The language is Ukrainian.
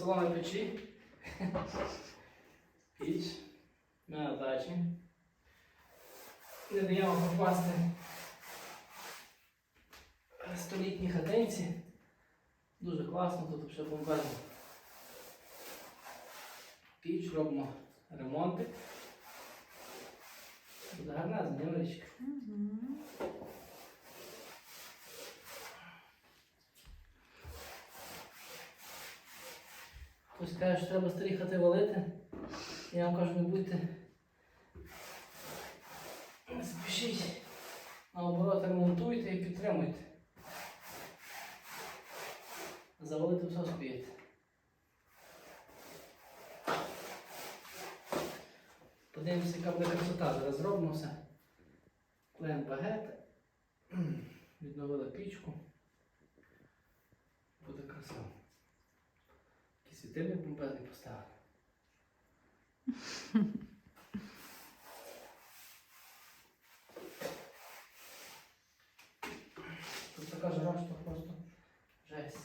соломи печі. Піч. На дачі. Не даємо попасти столітній хатинці. Дуже класно, тут все бомбезно. Піч, робимо ремонти. Буде гарна невеличка. Хтось каже, що треба старі хати валити. Я вам кажу, не будьте. Не спішіть. Наоборот, ремонтуйте і підтримуйте. Завалити все успієте. Подивимося, яка буде красота. Зараз зробимо все. Клеїмо багет. Відновили пічку. Буде красиво. Світильник бомбезний поставили. Тут така жара, що просто жесть.